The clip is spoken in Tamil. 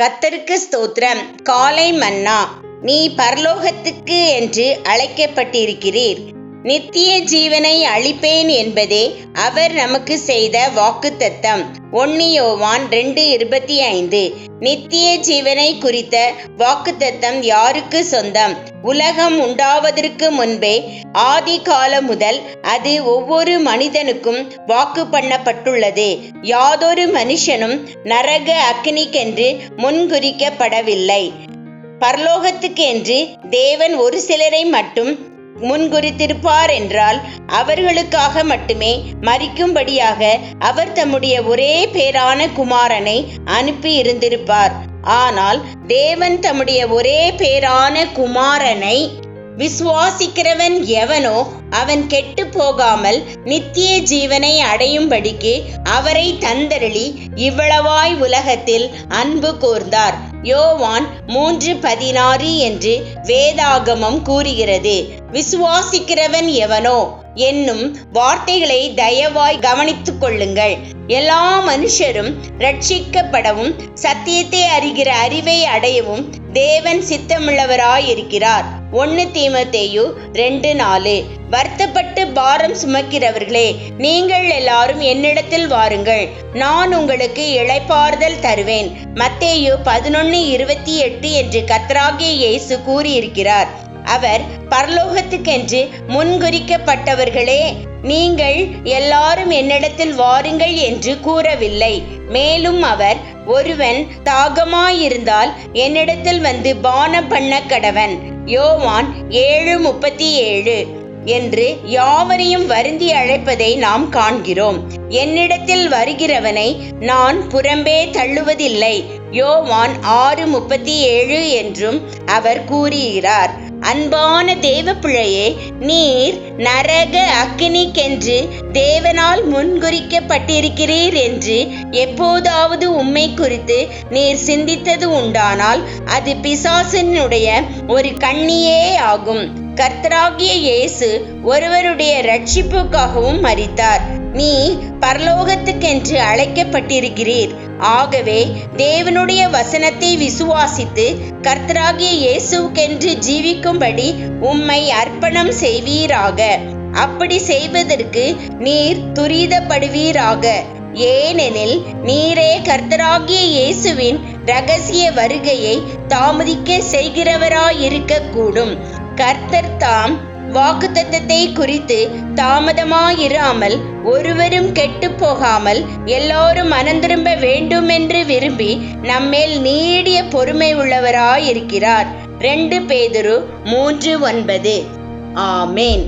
கத்தருக்கு ஸ்தோத்திரம். காலை மன்னா நீ பரலோகத்துக்கு என்று அழைக்கப்பட்டிருக்கிறீர். நித்திய ஜீவனை அளிப்பேன் என்பதே அவர் நமக்கு செய்த வாக்குத்தத்தம். ஒன்னியோவான் ரெண்டு இருபத்தி ஐந்து. நித்திய ஜீவனை குறித்த வாக்குத்தத்தம் யாருக்கு சொந்தம்? உலகம் உண்டாவதற்கு முன்பே ஆதி காலம் முதல் அது ஒவ்வொரு மனிதனுக்கும் வாக்கு பண்ணப்பட்டுள்ளது. யாதொரு மனுஷனும் நரக அக்னிக்கென்று முன்குறிக்கப்படவில்லை. பரலோகத்துக்கு என்று தேவன் ஒரு சிலரை மட்டும் முன்குறித்திருப்பார் என்றால் அவர்களுக்காக மட்டுமே மறிக்கும்படியாக அவர் தம்முடைய ஒரே பேரான குமாரனை அனுப்பி இருந்திருப்பார். ஆனால் தேவன் தம்முடைய ஒரே பேரான குமாரனை விசுவாசிக்கிறவன் எவனோ அவன் கெட்டு போகாமல் நித்திய ஜீவனை அடையும்படிக்கு அவரை தந்தருளி இவ்வளவாய் உலகத்தில் அன்பு கூர்ந்தார். யோவான் மூன்று பதினாறு என்று வேதாகமம் கூறுகிறது. விசுவாசிக்கிறவன் எவனோ? என்னும் வார்த்தைகளை தயவாய் கவனித்துக் கொள்ளுங்கள். எல்லா மனுஷரும் ரட்சிக்கப்படவும் சத்தியத்தை அறிகிற அறிவை அடையவும் தேவன் சித்தமுள்ளவராயிருக்கிறார். ஒன்னு தீமத்தேயு ரெண்டு நாலு. வருத்தப்பட்டு பாரம் சுமக்கிறவர்களே நீங்கள் எல்லாரும் என்னிடத்தில் வாருங்கள். நான் உங்களுக்கு இளைப்பாறுதல் தருவேன். மத்தேயு பதினொன்னு இருபத்தி எட்டு என்று கத்ராகிய இயேசு கூறியிருக்கிறார். அவர் பரலோகத்துக்கென்று முன்குறிக்கப்பட்டவர்களே நீங்கள் எல்லாரும் என்னிடத்தில் வாருங்கள் என்று கூறவில்லை. மேலும் அவர் ஒருவன் தாகமாயிருந்தால் என்னிடத்தில் வந்து பானம் பண்ண கடவன். யோவான் ஏழு முப்பத்தி ஏழு. என்று யாவரையும் வருந்தி அழைப்பதை நாம் காண்கிறோம். என்னிடத்தில் வருகிறவனை நான் புறம்பே தள்ளுவதில்லை. யோவான் ஆறு முப்பத்தி ஏழு என்றும் அவர் கூறுகிறார். அன்பான தேவ பிழையே நீர் நரக அக்கினிக்கென்று தேவனால் முன்குறிக்கப்பட்டிருக்கிறீர் என்று எப்போதாவது உம்மை குறித்து நீர் சிந்தித்தது உண்டானால் அது பிசாசினுடைய ஒரு கண்ணியே ஆகும். கர்த்தராகிய இயேசு ஒருவருடைய ரட்சிப்புக்காகவும் மறித்தார் நீ பரலோகத்துக்கென்று அழைக்கப்பட்டிருக்கிறீர். ஆகவே தேவனுடைய வசனத்தை விசுவாசித்து கர்த்தராகிய இயேசுக்கென்று ஜீவிக்கும்படி உம்மை அர்ப்பணம் செய்வீராக. அப்படி செய்வதற்கு நீர் துரிதப்படுவீராக. ஏனெனில் நீரே கர்த்தராகிய இயேசுவின் ரகசிய வருகையை தாமதிக்க செய்கிறவராயிருக்க கூடும் கர்த்தர் தாம் வாக்குத்தத்தத்தை குறித்து தாமதமாயிராமல் ஒருவரும் கெட்டு போகாமல் எல்லோரும் மனந்திரும்ப வேண்டுமென்று விரும்பி நம்மேல் நீடிய பொறுமை உள்ளவராயிருக்கிறார் ரெண்டு பேதுரு மூன்று ஒன்பது. ஆமேன்.